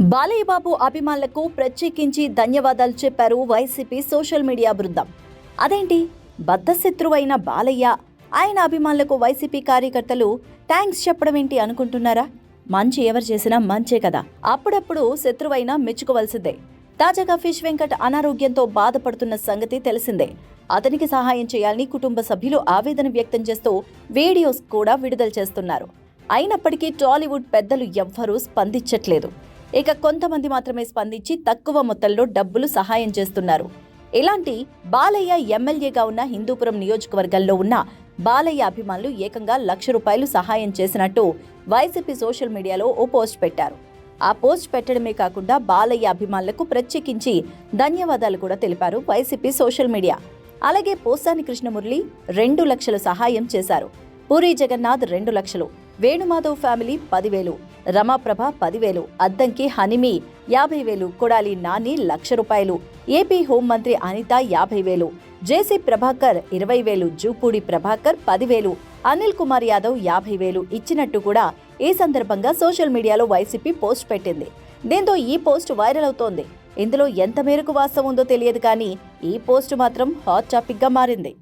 బాలయ్యబాబు అభిమానులకు ప్రత్యేకించి ధన్యవాదాలు చెప్పారు వైసీపీ సోషల్ మీడియా బృందం. అదేంటి? బద్ధశత్రువైన బాలయ్య ఆయన అభిమానులకు వైసీపీ కార్యకర్తలు థ్యాంక్స్ చెప్పడం ఏంటి అనుకుంటున్నారా? మంచి ఎవరు చేసినా మంచే కదా. అప్పుడప్పుడు శత్రువైనా మెచ్చుకోవలసిందే. తాజాగా ఫిష్ వెంకట్ అనారోగ్యంతో బాధపడుతున్న సంగతి తెలిసిందే. అతనికి సహాయం చేయాలని కుటుంబ సభ్యులు ఆవేదన వ్యక్తం చేస్తూ వీడియోస్ కూడా విడుదల చేస్తున్నారు. అయినప్పటికీ టాలీవుడ్ పెద్దలు ఎవ్వరూ స్పందించట్లేదు. ఇక కొంతమంది మాత్రమే స్పందించి తక్కువ మొత్తంలో డబ్బులు సహాయం చేస్తున్నారు. ఇలాంటి బాలయ్య ఎమ్మెల్యేగా ఉన్న హిందూపురం నియోజకవర్గంలో ఉన్న బాలయ్య అభిమానులు ఏకంగా లక్ష రూపాయలు సహాయం చేసినట్టు వైసీపీ సోషల్ మీడియాలో ఓ పోస్ట్ పెట్టారు. ఆ పోస్ట్ పెట్టడమే కాకుండా బాలయ్య అభిమానులకు ప్రత్యేకించి ధన్యవాదాలు కూడా తెలిపారు వైసీపీ సోషల్ మీడియా. అలాగే పోసాని కృష్ణమురళి రెండు లక్షలు సహాయం చేశారు. పూరి జగన్నాథ్ రెండు లక్షలు. వేణుమాధవ్ ఫ్యామిలీ పదివేలు. రమాప్రభ పదివేలు అద్దంకి హనిమి యాభై వేలు కొడాలి నాని లక్ష రూపాయలు ఏపీ హోంమంత్రి అనిత యాభై వేలు జేసీ ప్రభాకర్ ఇరవై వేలు జూపూడి ప్రభాకర్ పదివేలు అనిల్ కుమార్ యాదవ్ యాభై వేలు ఇచ్చినట్టు కూడా ఈ సందర్భంగా సోషల్ మీడియాలో వైసీపీ పోస్ట్ పెట్టింది. దీంతో ఈ పోస్ట్ వైరల్ అవుతోంది. ఇందులో ఎంత మేరకు వాస్తవం ఉందో తెలియదు కానీ ఈ పోస్ట్ మాత్రం హాట్ టాపిక్గా మారింది.